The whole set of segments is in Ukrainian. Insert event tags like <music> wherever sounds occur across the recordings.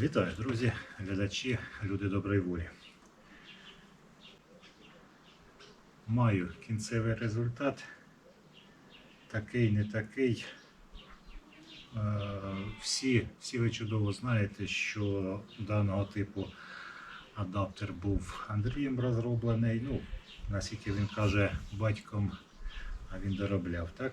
Вітаю, друзі, глядачі, люди доброї волі. Маю кінцевий результат. Такий, не такий. Е, Всі, всі ви чудово знаєте, що даного типу адаптер був Андрієм розроблений. Ну, наскільки він каже батьком, а він доробляв, так?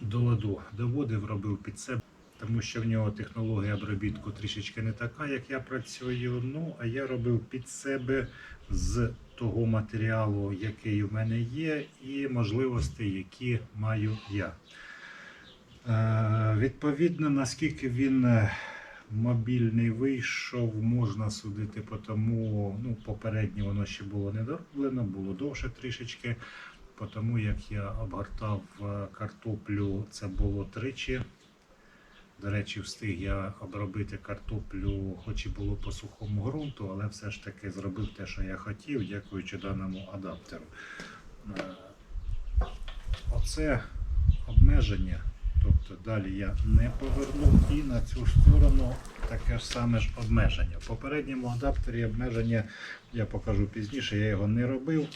до ладу доводив, робив під себе, тому що в нього технологія обробітку трішечки не така, як я працюю. Ну, а я робив під себе з того матеріалу, який в мене є, і можливостей, які маю я. Е, відповідно, наскільки він е, мобільний вийшов, можна судити по тому, ну, попереднє воно ще було не дороблено, було довше трішечки. По тому як я обгортав е, картоплю, це було тричі. До речі, встиг я обробити картоплю, хоч і було по сухому ґрунту, але все ж таки зробив те, що я хотів, дякуючи даному адаптеру. Е, Оце обмеження, тобто далі я не поверну і на цю сторону таке ж саме ж обмеження. В попередньому адаптері обмеження я покажу пізніше, я його не робив.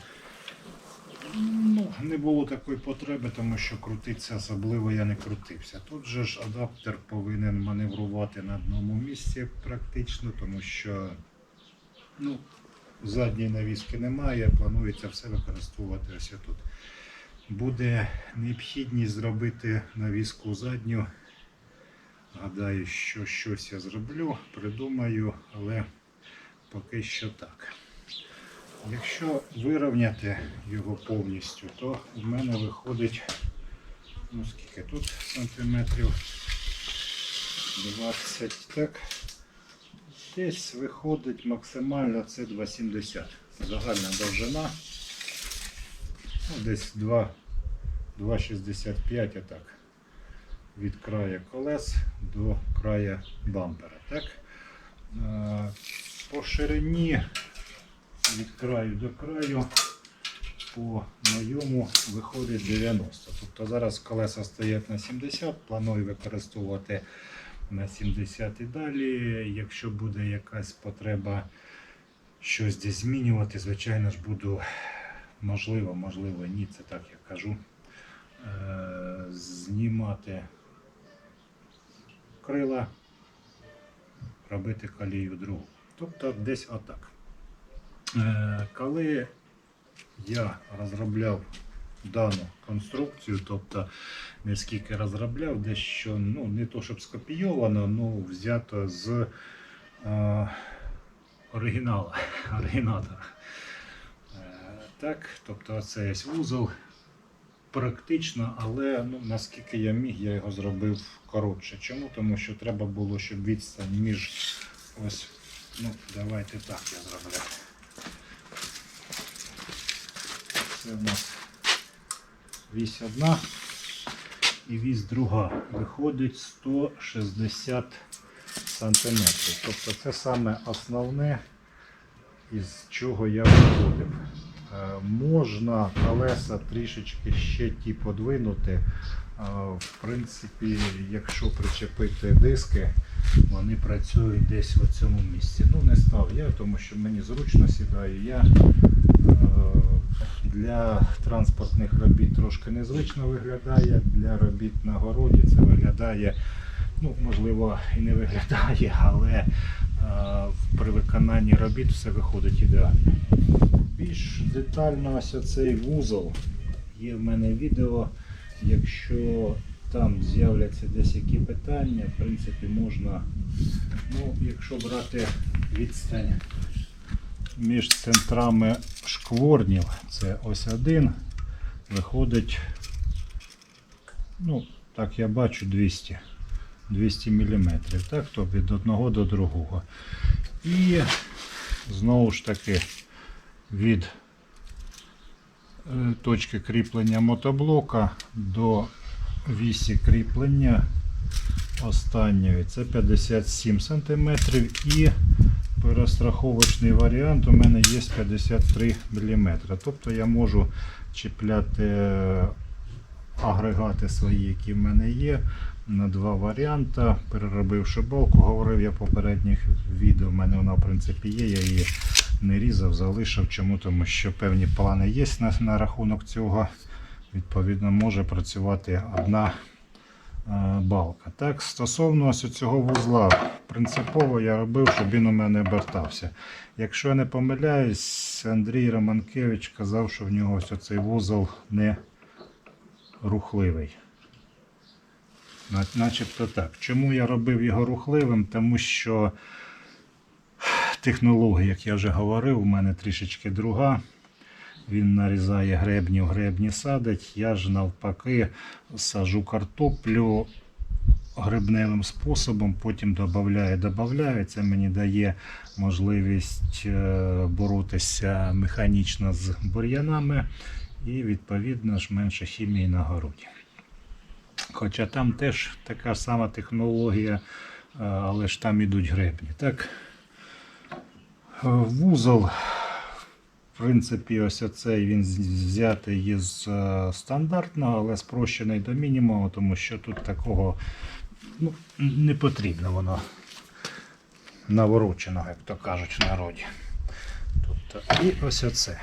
Ну, не було такої потреби, тому що крутитися особливо я не крутився. Тут же ж адаптер повинен маневрувати на одному місці практично, тому що ну, задньої навіски немає, планується все використовувати ось тут. Буде необхідність зробити навіску задню. Гадаю, що щось я зроблю, придумаю, але поки що так. Якщо вирівняти його повністю, то в мене виходить, ну скільки тут сантиметрів 20, так. Десь виходить максимально це 2,70. Загальна довжина. Ну, десь 2, 2,65 отак. Від краю колес до краю бампера. Так? Е, По ширині від краю до краю по моєму виходить 90. Тобто зараз колеса стоять на 70, планую використовувати на 70 і далі. Якщо буде якась потреба щось десь змінювати, звичайно ж буду можливо, можливо, ні, це так я кажу. е, Знімати крила, робити колію другу. Тобто десь отак. Е, Коли я розробляв дану конструкцію, тобто не скільки розробляв, дещо ну, не то щоб скопійовано, ну взято з е, оригінала, <laughs> оригінатора. Е, так, тобто це вузол. Практично, але ну, наскільки я міг, я його зробив коротше. Чому? Тому що треба було, щоб відстань між ось, ну, давайте так я зроблю. Це у нас вісь одна і вісь друга. Виходить 160 сантиметрів. Тобто це саме основне, із чого я виходив. Е, Можна колеса трішечки ще ті подвинути. Е, В принципі, якщо причепити диски, вони працюють десь в цьому місці. Ну, не став я, тому що мені зручно сідаю я. Для транспортних робіт трошки незвично виглядає, для робіт на городі це виглядає, ну, можливо, і не виглядає, але е, при виконанні робіт все виходить ідеально. Більш детально ось цей вузол є в мене відео. Якщо там з'являться десь які питання, в принципі, можна, ну, якщо брати відстань між центрами шкворнів, це ось один, виходить, ну, так я бачу 200, 200 мм, так, то від одного до другого. І знову ж таки від е, точки кріплення мотоблока до вісі кріплення останньої. Це 57 см і перестраховочний варіант у мене є 53 мм. Тобто я можу чіпляти агрегати свої, які в мене є, на два варіанти. Переробивши балку, говорив я в попередніх відео, в мене вона в принципі є, я її не різав, залишив. Чому? Тому що певні плани є на, на рахунок цього. Відповідно, може працювати одна е, балка. Так, стосовно ось цього вузла, принципово я робив, щоб він у мене обертався. Якщо я не помиляюсь, Андрій Романкевич казав, що в нього ось цей вузол не рухливий. Начебто так. Чому я робив його рухливим? Тому що технологія, як я вже говорив, у мене трішечки друга. Він нарізає гребні, в гребні садить. Я ж навпаки сажу картоплю грибневим способом, потім додаю, додаю. Це мені дає можливість е, боротися механічно з бур'янами і відповідно ж менше хімії на городі. Хоча там теж така сама технологія, е, але ж там ідуть гребні. Так, Е, вузол, в принципі, ось оцей він взятий із е, стандартного, але спрощений до мінімуму, тому що тут такого ну, не потрібно воно навороченого, як то кажуть в народі. Тобто, і ось оце.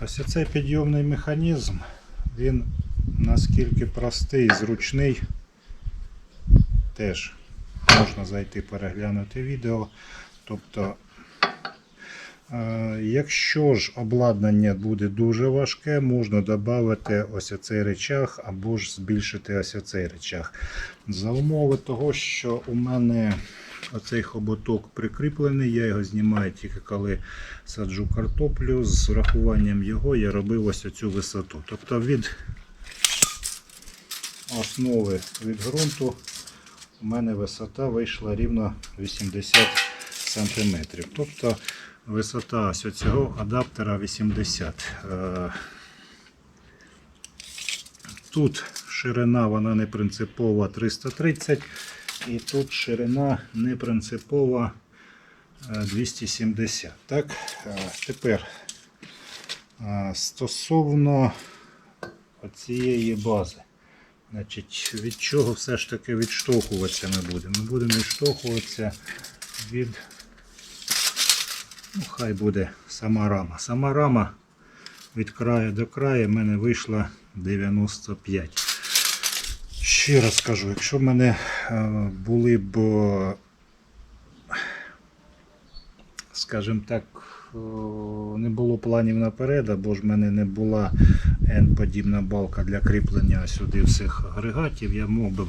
Ось оцей підйомний механізм, він наскільки простий і зручний, теж можна зайти переглянути відео. Тобто, якщо ж обладнання буде дуже важке, можна додати ось оцей речах або ж збільшити ось оцей речах. За умови того, що у мене оцей хоботок прикріплений, я його знімаю тільки коли саджу картоплю. З врахуванням його я робив ось оцю висоту. Тобто від основи від ґрунту у мене висота вийшла рівно 80 см. Тобто висота ось цього адаптера 80 Е, Тут ширина вона не принципова 330 і тут ширина не принципова е, 270. Так, Е, тепер е, стосовно цієї бази. Значить, від чого все ж таки відштовхуватися ми будемо? Ми будемо відштовхуватися від, ну, хай буде сама рама. Сама рама від краю до краю в мене вийшла 95. Ще раз кажу, якщо в мене е, були б, е, скажімо так, е, не було планів наперед, або ж в мене не була N-подібна балка для кріплення сюди всіх агрегатів, я мог би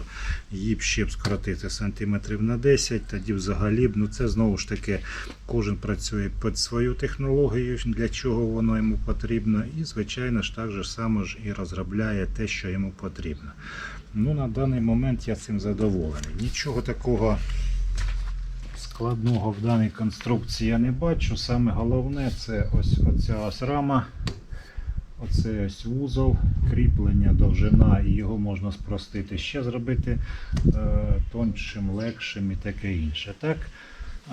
її ще б скоротити сантиметрів на 10, тоді взагалі б, ну це знову ж таки, кожен працює під свою технологію, для чого воно йому потрібно, і звичайно ж так же само ж і розробляє те, що йому потрібно. Ну, на даний момент я цим задоволений. Нічого такого складного в даній конструкції я не бачу. Саме головне це ось оця ось рама. Оце ось вузол, кріплення, довжина, і його можна спростити ще зробити е, тоншим, легшим і таке інше. Так?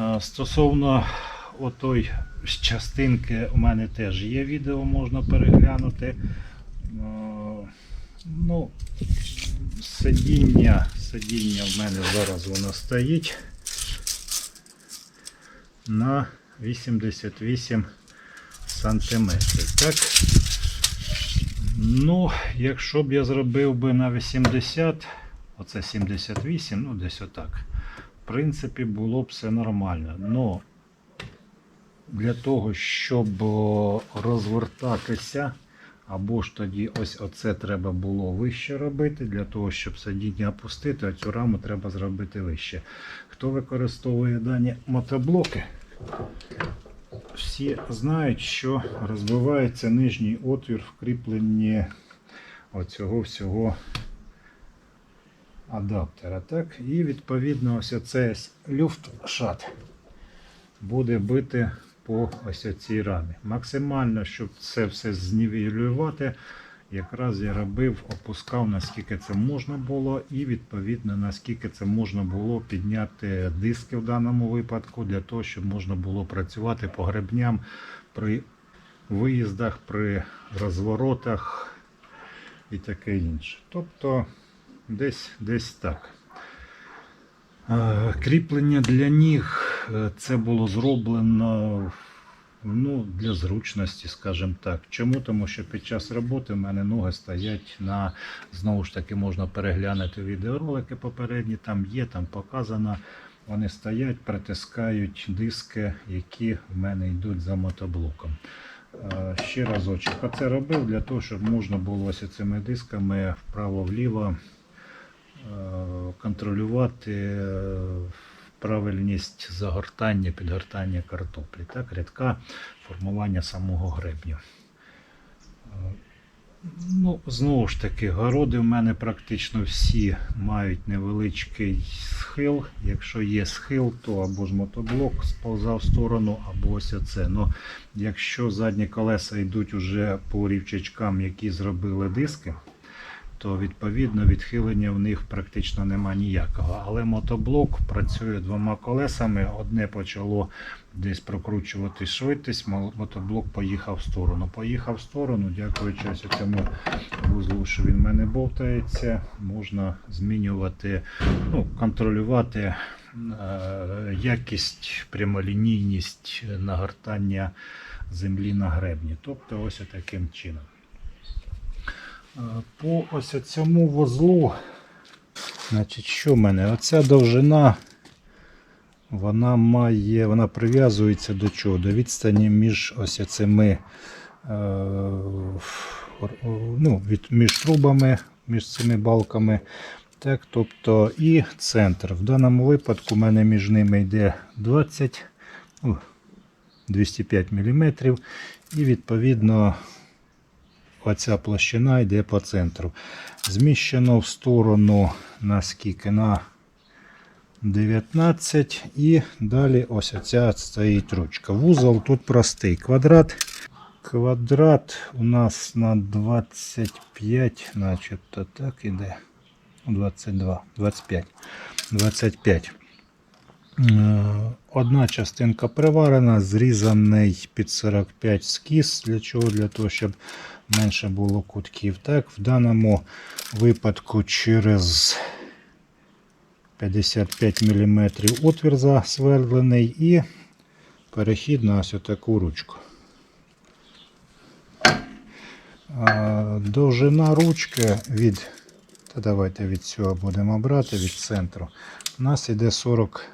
Е, стосовно отої частинки, у мене теж є відео, можна переглянути. Е, ну, сидіння, сидіння в мене зараз воно стоїть на 88 сантиметрів. Так? Ну, якщо б я зробив би на 80, оце 78, ну десь отак. В принципі, було б все нормально. Но для того, щоб розвертатися, або ж тоді ось оце треба було вище робити, для того, щоб сидіння опустити, а цю раму треба зробити вище. Хто використовує дані мотоблоки? Всі знають, що розбивається нижній отвір в кріпленні оцього всього адаптера. Так? І відповідно ось цей люфтшат буде бити по ось цій рамі. Максимально, щоб це все знівелювати, якраз я робив, опускав наскільки це можна було, і відповідно наскільки це можна було підняти диски в даному випадку, для того, щоб можна було працювати по гребням при виїздах, при розворотах і таке інше. Тобто десь, десь так. Е, Кріплення для ніг е, це було зроблено ну, для зручності, скажімо так. Чому? Тому що під час роботи в мене ноги стоять на знову ж таки можна переглянути відеоролики попередні, там є, там показано. Вони стоять, притискають диски, які в мене йдуть за мотоблоком. Е, Ще разочок. А це робив для того, щоб можна було ось цими дисками вправо-вліво е, контролювати е, правильність загортання, підгортання картоплі, так, рядка формування самого гребню. Ну, знову ж таки, городи в мене практично всі мають невеличкий схил. Якщо є схил, то або ж мотоблок сповзав в сторону, або ось оце. Ну, якщо задні колеса йдуть уже по рівчачкам, які зробили диски, то відповідно відхилення в них практично нема ніякого. Але мотоблок працює двома колесами. Одне почало десь прокручувати швидкість, мотоблок поїхав в сторону. Поїхав в сторону, дякуючи цьому вузлу, що він в мене бовтається, можна змінювати, ну, контролювати е, якість, прямолінійність нагортання землі на гребні. Тобто ось таким чином. Е, По ось цьому вузлу, значить, що в мене? Оця довжина, вона має, вона прив'язується до чого? До відстані між ось цими е, ну, від, між трубами, між цими балками. Так, тобто і центр. В даному випадку в мене між ними йде 20, ну, 205 мм. І відповідно оця площина йде по центру. Зміщено в сторону на скільки? На 19 і далі ось оця стоїть ручка. Вузол тут простий. Квадрат. Квадрат у нас на 25, начебто так іде. 22, 25, 25. Е, Одна частинка приварена, зрізаний під 45 скіс. Для чого? Для того, щоб менше було кутків. Так, в даному випадку через 55 мм отвір засвердлений і перехід на ось таку ручку. Довжина ручки від, та давайте від цього будемо брати, від центру. У нас йде 40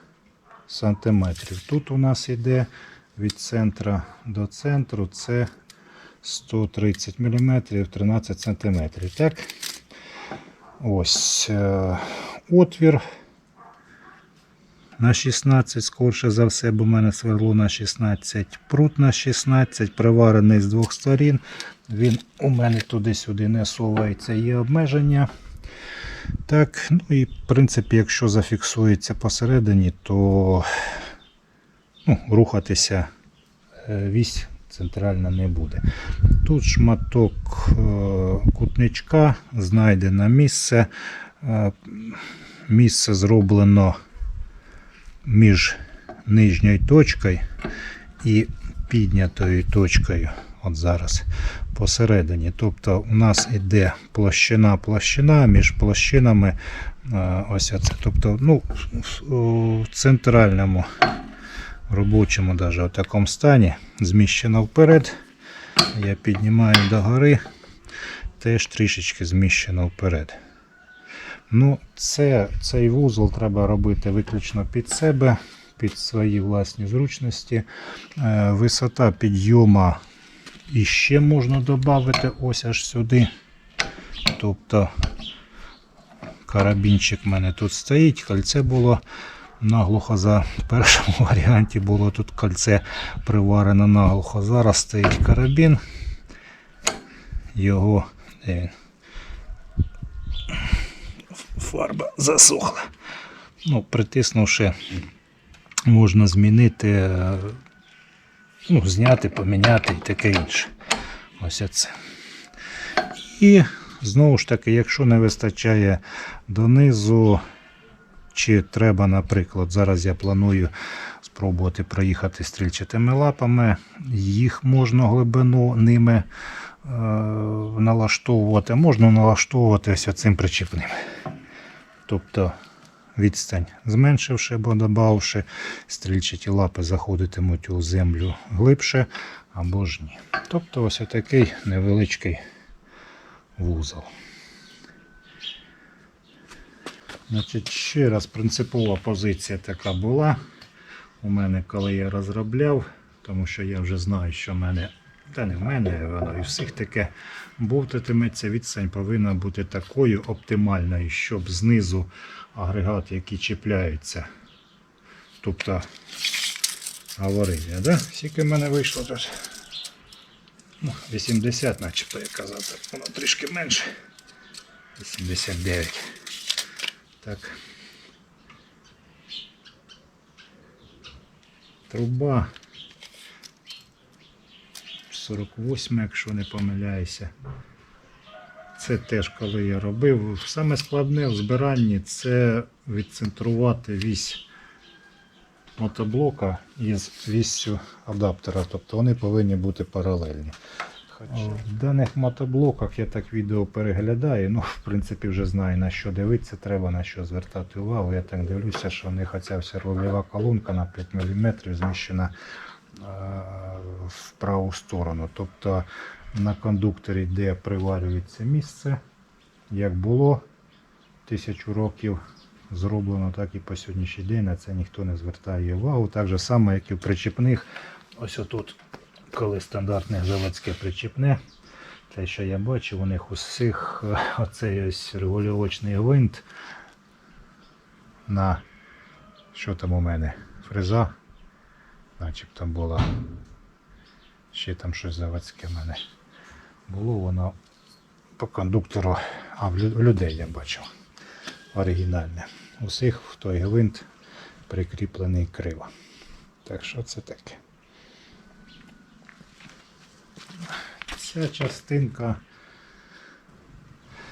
сантиметрів. Тут у нас йде від центра до центру це 130 мм 13 см. Так? Ось е, отвір на 16, скорше за все, бо в мене сверло на 16, прут на 16, приварений з двох сторін. Він у мене туди-сюди не совається, є обмеження. Так, ну і в принципі, якщо зафіксується посередині, то ну, рухатися е, вісь центральна не буде. Тут шматок е, кутничка, знайдено місце. Е, Місце зроблено між нижньою точкою і піднятою точкою. От зараз посередині. Тобто у нас іде площина-площина, між площинами е, ось оце. Тобто, ну, в- центральному робочому, даже в такому стані, зміщено вперед. Я піднімаю догори, теж трішечки зміщено вперед. Ну, це, цей вузол треба робити виключно під себе, під свої власні зручності. Е, висота підйому іще можна додати ось аж сюди. Тобто карабінчик в мене тут стоїть, кольце було наглухо за першому <laughs> варіанті було тут кольце приварено наглухо. Зараз стоїть карабін. Його фарба засохла. Ну, притиснувши, можна змінити, е, ну, зняти, поміняти і таке інше. Ось це. І знову ж таки, якщо не вистачає донизу, чи треба, наприклад, зараз я планую спробувати проїхати стрільчатими лапами, їх можна глибину ними налаштовувати, можна налаштовувати ось цим причіпним. Тобто відстань зменшивши або додавши, стрільчаті лапи заходитимуть у землю глибше або ж ні. Тобто ось такий невеличкий вузол. Значить, ще раз принципова позиція така була у мене, коли я розробляв, тому що я вже знаю, що в мене, та не в мене, воно і всіх таке бовтатиметься, відстань повинна бути такою оптимальною, щоб знизу агрегат, які чіпляються. Тобто говорили, да? Скільки в мене вийшло тут? Ну, 80, начебто я казав, так воно трішки менше. 89. Так. Труба 48, якщо не помиляюся. Це теж коли я робив. Саме складне в збиранні це відцентрувати вісь мотоблока із віссю адаптера. Тобто вони повинні бути паралельні. В даних мотоблоках я так відео переглядаю. Ну, в принципі, вже знаю на що дивитися, треба на що звертати увагу. Я так дивлюся, що в них оця вся рульова колонка на 5 мм зміщена в праву сторону. Тобто на кондукторі, де приварюється місце, як було тисячу років зроблено, так і по сьогоднішній день на це ніхто не звертає увагу. Так же само, як і в причіпних. Ось отут, коли стандартне заводське причіпне, те, що я бачив, у них усіх е, оцей ось регулювачний гвинт на що там у мене? Фреза, начебто була. Ще там щось заводське в мене було воно по кондуктору, а в людей я бачив. Оригінальне. Усіх в той гвинт прикріплений криво. Так що це таке. Ця частинка,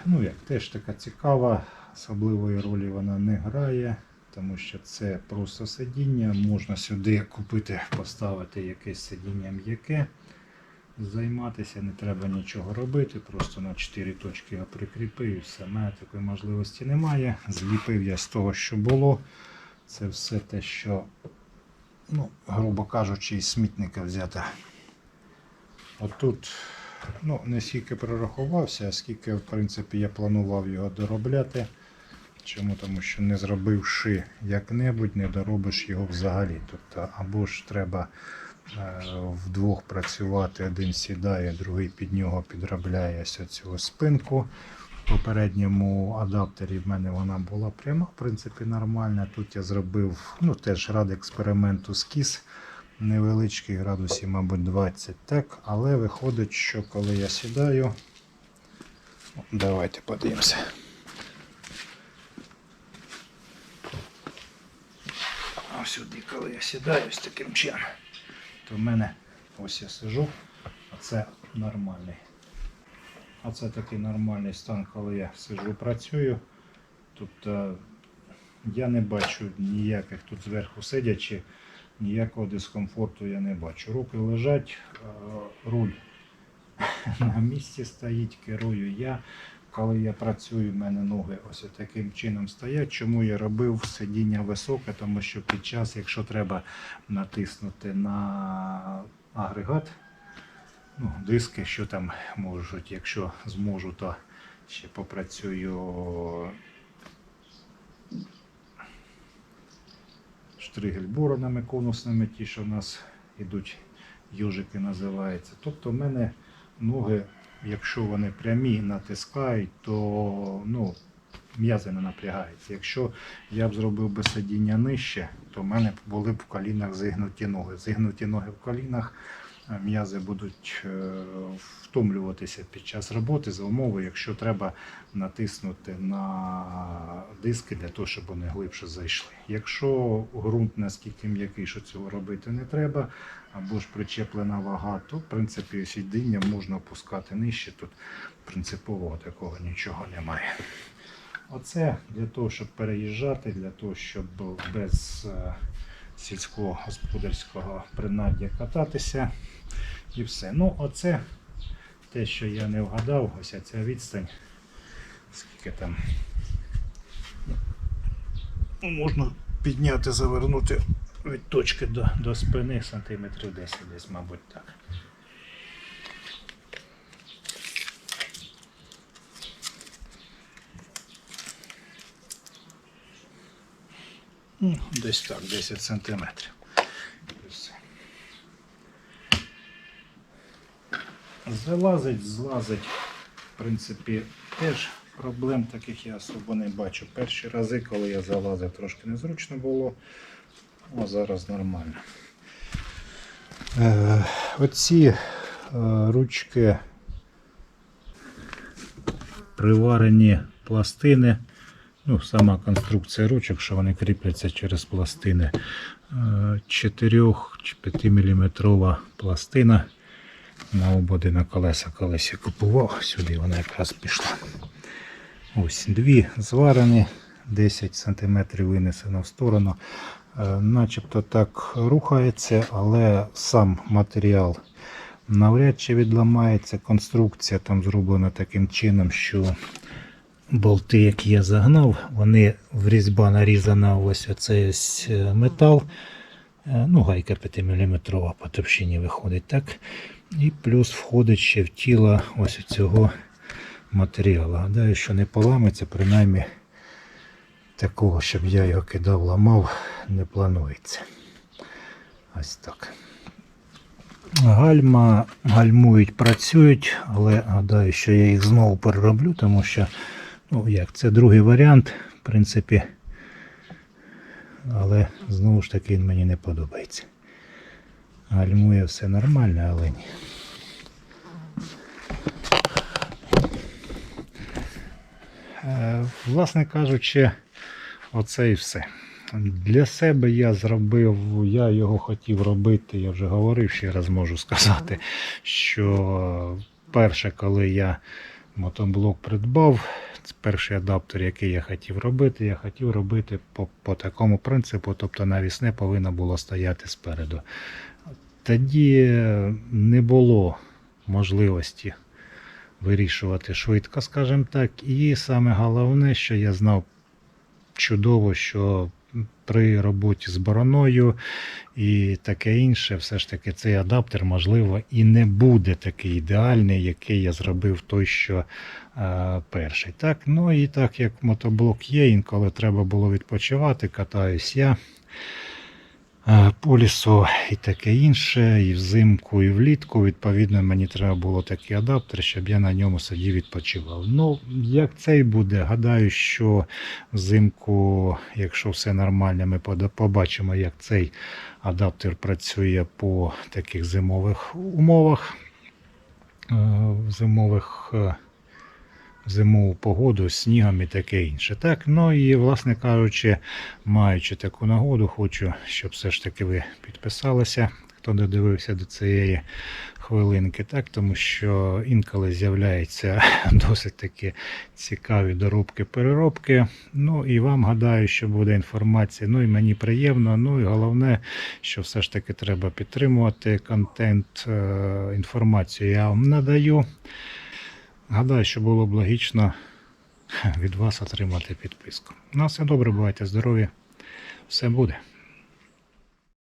ну як теж така цікава, особливої ролі вона не грає, тому що це просто сидіння. Можна сюди купити, поставити якесь сидіння м'яке займатися, не треба нічого робити, просто на 4 точки я прикріпив і все. Такої можливості немає. Зліпив я з того, що було. Це все те, що, ну, грубо кажучи, із смітника взято. Отут ну, не скільки прорахувався, а скільки, в принципі, я планував його доробляти. Чому? Тому що не зробивши як-небудь, не доробиш його взагалі. Тобто, або ж треба е, вдвох працювати, один сідає, другий під нього підробляє ось цю спинку. В попередньому адаптері в мене вона була пряма, в принципі, нормальна. Тут я зробив ну, теж ради експерименту скіз невеличкий, градусів, мабуть, 20. Так, але виходить, що коли я сідаю, давайте подивимося. Ось сюди, коли я сідаю ось таким чином, то в мене ось я сижу, а це нормальний. А це такий нормальний стан, коли я сижу, працюю. Тобто я не бачу ніяких тут зверху сидячи, ніякого дискомфорту я не бачу. Руки лежать, е, руль <laughs> на місці стоїть, керую я. Коли я працюю, в мене ноги ось таким чином стоять. Чому я робив сидіння високе? Тому що під час, якщо треба натиснути на агрегат, ну, диски, що там можуть, якщо зможу, то ще попрацюю штригель-боронами конусними, ті, що в нас йдуть, южики називаються. Тобто в мене ноги, якщо вони прямі натискають, то ну, м'язи не напрягаються. Якщо я б зробив би сидіння нижче, то в мене були б в колінах зігнуті ноги. Зігнуті ноги в колінах, м'язи будуть е, втомлюватися під час роботи за умови, якщо треба натиснути на диски для того, щоб вони глибше зайшли. Якщо ґрунт наскільки м'який, що цього робити не треба, або ж причеплена вага, то в принципі сидіння можна опускати нижче. Тут принципово такого нічого немає. Оце для того, щоб переїжджати, для того, щоб без е, сільського господарського принаддя кататися і все. Ну, оце те, що я не вгадав, ось ця відстань. Скільки там. Ну, Можна підняти, завернути від точки до, до спини сантиметрів 10 десь, мабуть, так. Ну, Десь так, 10 сантиметрів. Ось. Залазить, злазить, в принципі, теж проблем таких я особо не бачу. Перші рази, коли я залазив, трошки незручно було, а зараз нормально. Е, оці е, ручки приварені пластини. Ну, сама конструкція ручок, що вони кріпляться через пластини. 4 чи 5 мм пластина на ободи на колеса колись я купував, сюди вона якраз пішла. Ось дві зварені, 10 см винесено в сторону. Е, Начебто так рухається, але сам матеріал навряд чи відламається. Конструкція там зроблена таким чином, що болти, які я загнав, вони в різьба нарізана ось оцей ось е, метал. Е, Ну, гайка 5 мм по товщині виходить, так? І плюс входить ще в тіло ось цього матеріалу. Гадаю, що не поламиться, принаймні такого, щоб я його кидав, ламав, не планується. Ось так. Гальма гальмують, працюють, але гадаю, що я їх знову перероблю, тому що, ну як, це другий варіант, в принципі. Але знову ж таки він мені не подобається. Гальмує все нормально, але ні. Е, Власне кажучи, оце і все. Для себе я зробив, я його хотів робити, я вже говорив, ще раз можу сказати, що перше, коли я мотоблок придбав, це перший адаптер, який я хотів робити, я хотів робити по, по такому принципу, тобто навісне повинно було стояти спереду. Тоді не було можливості вирішувати швидко, скажімо так. І саме головне, що я знав чудово, що при роботі з бороною і таке інше, все ж таки цей адаптер, можливо, і не буде такий ідеальний, який я зробив той, що е, перший. Так, ну і так як мотоблок є, інколи треба було відпочивати, катаюсь я е, по лісу і таке інше, і взимку, і влітку. Відповідно, мені треба було такий адаптер, щоб я на ньому сидів відпочивав. Ну, як цей буде, гадаю, що взимку, якщо все нормально, ми побачимо, як цей адаптер працює по таких зимових умовах. Е, зимових е, зимову погоду з снігом і таке інше. Так, ну і, власне кажучи, маючи таку нагоду, хочу, щоб все ж таки ви підписалися, хто додивився до цієї хвилинки, так, тому що інколи з'являються <laughs> досить такі цікаві доробки-переробки. Ну і вам гадаю, що буде інформація. Ну і мені приємно. Ну і головне, що все ж таки треба підтримувати контент, е, інформацію я вам надаю. Гадаю, що було б логічно від вас отримати підписку. На все добре, бувайте здорові. Все буде.